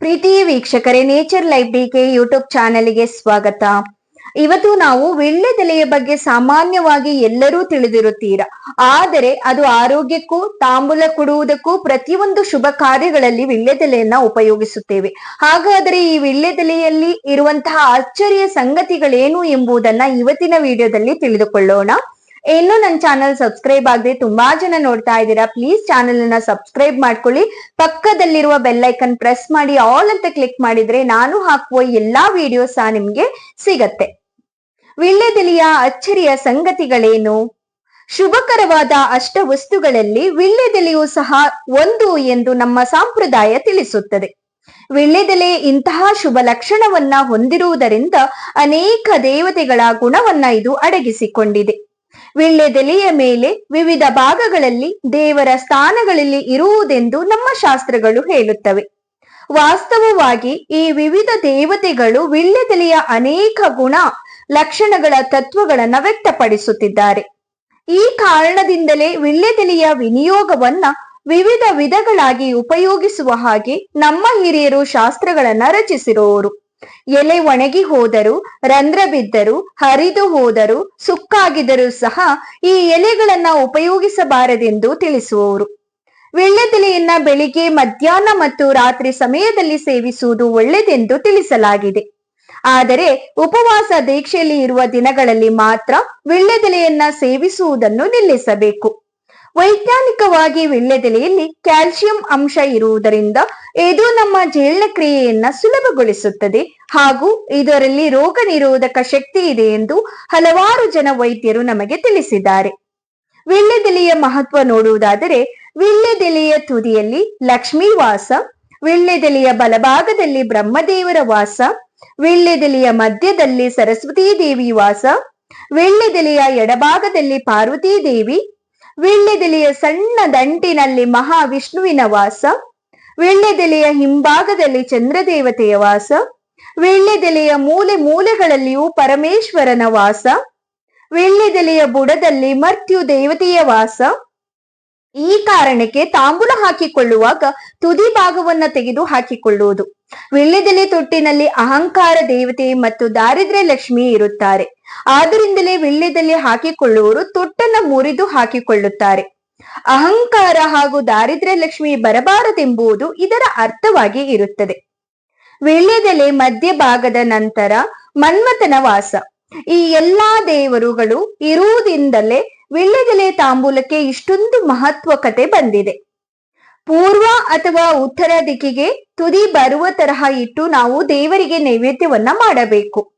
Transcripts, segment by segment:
ಪ್ರೀತಿ ವೀಕ್ಷಕರೇ nature life DK YouTube ಚಾನೆಲ್ಗೆ ಸ್ವಾಗತ. ಇವತ್ತು ನಾವು ವೀಳ್ಯದೆಲೆಯ ಬಗ್ಗೆ ಸಾಮಾನ್ಯವಾಗಿ ಎಲ್ಲರೂ ತಿಳಿದಿರುತ್ತೀರಾ. ಆದರೆ ಅದು ಆರೋಗ್ಯಕ್ಕೂ ತಾಂಬೂಲ ಕೊಡುವುದಕ್ಕೂ ಪ್ರತಿಯೊಂದು ಶುಭ ಕಾರ್ಯಗಳಲ್ಲಿ ವೀಳ್ಯದೆಲೆಯನ್ನ ಉಪಯೋಗಿಸುತ್ತೇವೆ. ಹಾಗಾದರೆ ಈ ವೀಳ್ಯದೆಲೆಯಲ್ಲಿ ಇರುವಂತಹ ಅಚ್ಚರಿಯ ಸಂಗತಿಗಳೇನು ಎಂಬುದನ್ನ ಇವತ್ತಿನ ವಿಡಿಯೋದಲ್ಲಿ ತಿಳಿದುಕೊಳ್ಳೋಣ. ಇನ್ನು ನನ್ನ ಚಾನಲ್ ಸಬ್ಸ್ಕ್ರೈಬ್ ಆಗದೆ ತುಂಬಾ ಜನ ನೋಡ್ತಾ ಇದ್ದೀರಾ ಪ್ಲೀಸ್ ಚಾನೆಲ್ ಅನ್ನ ಸಬ್ಸ್ಕ್ರೈಬ್ ಮಾಡ್ಕೊಳ್ಳಿ. ಪಕ್ಕದಲ್ಲಿರುವ ಬೆಲ್ ಐಕನ್ ಪ್ರೆಸ್ ಮಾಡಿ ಆಲ್ ಅಂತ ಕ್ಲಿಕ್ ಮಾಡಿದ್ರೆ ನಾನು ಹಾಕುವ ಎಲ್ಲಾ ವಿಡಿಯೋಸ್ ನಿಮ್ಗೆ ಸಿಗತ್ತೆ. ವೀಳ್ಯದೆಲೆಯ ಅಚ್ಚರಿಯ ಸಂಗತಿಗಳೇನು? ಶುಭಕರವಾದ ಅಷ್ಟ ವಸ್ತುಗಳಲ್ಲಿ ವೀಳ್ಯದೆಲೆಯು ಸಹ ಒಂದು ಎಂದು ನಮ್ಮ ಸಂಪ್ರದಾಯ ತಿಳಿಸುತ್ತದೆ. ವಿಳ್ಳೆದೆಲೆ ಇಂತಹ ಶುಭ ಲಕ್ಷಣವನ್ನ ಹೊಂದಿರುವುದರಿಂದ ಅನೇಕ ದೇವತೆಗಳ ಗುಣವನ್ನ ಇದು ಅಡಗಿಸಿಕೊಂಡಿದೆ. ವೀಳ್ಯದೆಲೆಯ ಮೇಲೆ ವಿವಿಧ ಭಾಗಗಳಲ್ಲಿ ದೇವರ ಸ್ಥಾನಗಳಲ್ಲಿ ಇರುವುದೆಂದು ನಮ್ಮ ಶಾಸ್ತ್ರಗಳು ಹೇಳುತ್ತವೆ. ವಾಸ್ತವವಾಗಿ ಈ ವಿವಿಧ ದೇವತೆಗಳು ವೀಳ್ಯದೆಲೆಯ ಅನೇಕ ಗುಣ ಲಕ್ಷಣಗಳ ತತ್ವಗಳನ್ನ ವ್ಯಕ್ತಪಡಿಸುತ್ತಿದ್ದಾರೆ. ಈ ಕಾರಣದಿಂದಲೇ ವೀಳ್ಯದೆಲೆಯ ವಿನಿಯೋಗವನ್ನ ವಿವಿಧ ವಿಧಗಳಾಗಿ ಉಪಯೋಗಿಸುವ ಹಾಗೆ ನಮ್ಮ ಹಿರಿಯರು ಶಾಸ್ತ್ರಗಳನ್ನ ರಚಿಸಿರುವವರು ಎಲೆ ಒಣಗಿ ಹೋದರು, ರಂಧ್ರ ಬಿದ್ದರೂ, ಹರಿದು ಹೋದರು ಸುಕ್ಕಾಗಿದರೂ ಸಹ ಈ ಎಲೆಗಳನ್ನ ಉಪಯೋಗಿಸಬಾರದೆಂದು ತಿಳಿಸುವವರು. ವಿಳ್ಳೆದೆಲೆಯನ್ನ ಬೆಳಿಗ್ಗೆ, ಮಧ್ಯಾಹ್ನ ಮತ್ತು ರಾತ್ರಿ ಸಮಯದಲ್ಲಿ ಸೇವಿಸುವುದು ಒಳ್ಳೆಯದೆಂದು ತಿಳಿಸಲಾಗಿದೆ. ಆದರೆ, ಉಪವಾಸ ದೀಕ್ಷೆಯಲ್ಲಿ ಇರುವ ದಿನಗಳಲ್ಲಿ ಮಾತ್ರ ವಿಳ್ಳೆದೆಲೆಯನ್ನ ಸೇವಿಸುವುದನ್ನು ನಿಲ್ಲಿಸಬೇಕು. ವೈಜ್ಞಾನಿಕವಾಗಿ ವೀಳ್ಯದೆಲೆಯಲ್ಲಿ ಕ್ಯಾಲ್ಸಿಯಂ ಅಂಶ ಇರುವುದರಿಂದ ಇದು ನಮ್ಮ ಜೀರ್ಣಕ್ರಿಯೆಯನ್ನ ಸುಲಭಗೊಳಿಸುತ್ತದೆ ಹಾಗೂ ಇದರಲ್ಲಿ ರೋಗ ನಿರೋಧಕ ಶಕ್ತಿ ಇದೆ ಎಂದು ಹಲವಾರು ಜನ ವೈದ್ಯರು ನಮಗೆ ತಿಳಿಸಿದ್ದಾರೆ. ವೀಳ್ಯದೆಲೆಯ ಮಹತ್ವ ನೋಡುವುದಾದರೆ ವೀಳ್ಯದೆಲೆಯ ತುದಿಯಲ್ಲಿ ಲಕ್ಷ್ಮೀ ವಾಸ ವೀಳ್ಯದೆಲೆಯ ಬಲಭಾಗದಲ್ಲಿ ಬ್ರಹ್ಮದೇವರ ವಾಸ ವೀಳ್ಯದೆಲೆಯ ಮಧ್ಯದಲ್ಲಿ ಸರಸ್ವತೀ ದೇವಿ ವಾಸ ವೀಳ್ಯದೆಲೆಯ ಎಡಭಾಗದಲ್ಲಿ ಪಾರ್ವತೀ ದೇವಿ ವೀಳ್ಯದೆಲೆಯ ಸಣ್ಣ ದಂಟಿನಲ್ಲಿ ಮಹಾವಿಷ್ಣುವಿನ ವಾಸ ವೀಳ್ಯದೆಲೆಯ ಹಿಂಭಾಗದಲ್ಲಿ ಚಂದ್ರದೇವತೆಯ ವಾಸ ವೀಳ್ಯದೆಲೆಯ ಮೂಲೆ ಮೂಲೆಗಳಲ್ಲಿಯೂ ಪರಮೇಶ್ವರನ ವಾಸ ವೀಳ್ಯದೆಲೆಯ ಬುಡದಲ್ಲಿ ಮರ್ತ್ಯು ದೇವತೆಯ ವಾಸ. ಈ ಕಾರಣಕ್ಕೆ ತಾಂಬೂಲ ಹಾಕಿಕೊಳ್ಳುವಾಗ ತುದಿ ಭಾಗವನ್ನ ತೆಗೆದು ಹಾಕಿಕೊಳ್ಳುವುದು. ವೀಳ್ಯದೆಲೆ ತೊಟ್ಟಿನಲ್ಲಿ ಅಹಂಕಾರ, ದೇವತೆ ಮತ್ತು ದಾರಿದ್ರ್ಯ ಲಕ್ಷ್ಮಿ ಇರುತ್ತಾರೆ. ಆದ್ದರಿಂದಲೇ ವೀಳ್ಯದೆಲೆ ಹಾಕಿಕೊಳ್ಳುವವರು ತೊಟ್ಟನ್ನ ಮುರಿದು ಹಾಕಿಕೊಳ್ಳುತ್ತಾರೆ. ಅಹಂಕಾರ ಹಾಗೂ ದಾರಿದ್ರ್ಯ ಲಕ್ಷ್ಮಿ ಬರಬಾರದೆಂಬುದು ಇದರ ಅರ್ಥವಾಗಿ ಇರುತ್ತದೆ. ವೀಳ್ಯದೆಲೆ ಮಧ್ಯಭಾಗದ ನಂತರ ಮನ್ಮಥನ ವಾಸ. ಈ ಎಲ್ಲಾ ದೇವರುಗಳು ಇರುವುದಿಂದಲೇ ವೀಳ್ಯದೆಲೆ ತಾಂಬೂಲಕ್ಕೆ ಇಷ್ಟೊಂದು ಮಹತ್ವ ಕತೆ ಬಂದಿದೆ. ಪೂರ್ವ ಅಥವಾ ಉತ್ತರ ದಿಕ್ಕಿಗೆ ತುದಿ ಬರುವ ತರಹ ಇಟ್ಟು ನಾವು ದೇವರಿಗೆ ನೈವೇದ್ಯವನ್ನ ಮಾಡಬೇಕು.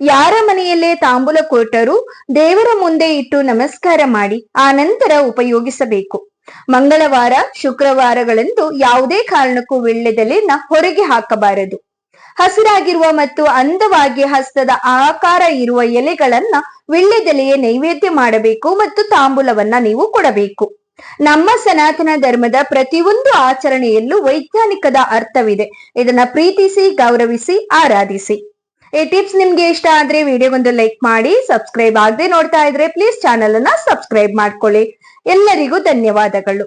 ಯಾರ ಮನೆಯಲ್ಲೇ ತಾಂಬೂಲ ಕೊಟ್ಟರೂ ದೇವರ ಮುಂದೆ ಇಟ್ಟು ನಮಸ್ಕಾರ ಮಾಡಿ ಆ ನಂತರ ಉಪಯೋಗಿಸಬೇಕು. ಮಂಗಳವಾರ, ಶುಕ್ರವಾರಗಳಂದು ಯಾವುದೇ ಕಾರಣಕ್ಕೂ ವೀಳ್ಯದೆಲೆನ ಹೊರಗೆ ಹಾಕಬಾರದು. ಹಸಿರಾಗಿರುವ ಮತ್ತು ಅಂದವಾಗಿ ಹಸ್ತದ ಆಕಾರ ಇರುವ ಎಲೆಗಳನ್ನ ವೀಳ್ಯದೆಲೆಯ ನೈವೇದ್ಯ ಮಾಡಬೇಕು ಮತ್ತು ತಾಂಬೂಲವನ್ನ ನೀವು ಕೊಡಬೇಕು. ನಮ್ಮ ಸನಾತನ ಧರ್ಮದ ಪ್ರತಿಯೊಂದು ಆಚರಣೆಯಲ್ಲೂ ವೈಜ್ಞಾನಿಕದ ಅರ್ಥವಿದೆ. ಇದನ್ನ ಪ್ರೀತಿಸಿ, ಗೌರವಿಸಿ, ಆರಾಧಿಸಿ. ಈ ಟಿಪ್ಸ್ ನಿಮ್ಗೆ ಇಷ್ಟ ಆದ್ರೆ ವಿಡಿಯೋಗೊಂದು ಲೈಕ್ ಮಾಡಿ ಸಬ್ಸ್ಕ್ರೈಬ್ ಆಗದೆ ನೋಡ್ತಾ ಇದ್ರೆ ಪ್ಲೀಸ್ ಚಾನೆಲ್ ಅನ್ನ ಸಬ್ಸ್ಕ್ರೈಬ್ ಮಾಡ್ಕೊಳ್ಳಿ. ಎಲ್ಲರಿಗೂ ಧನ್ಯವಾದಗಳು.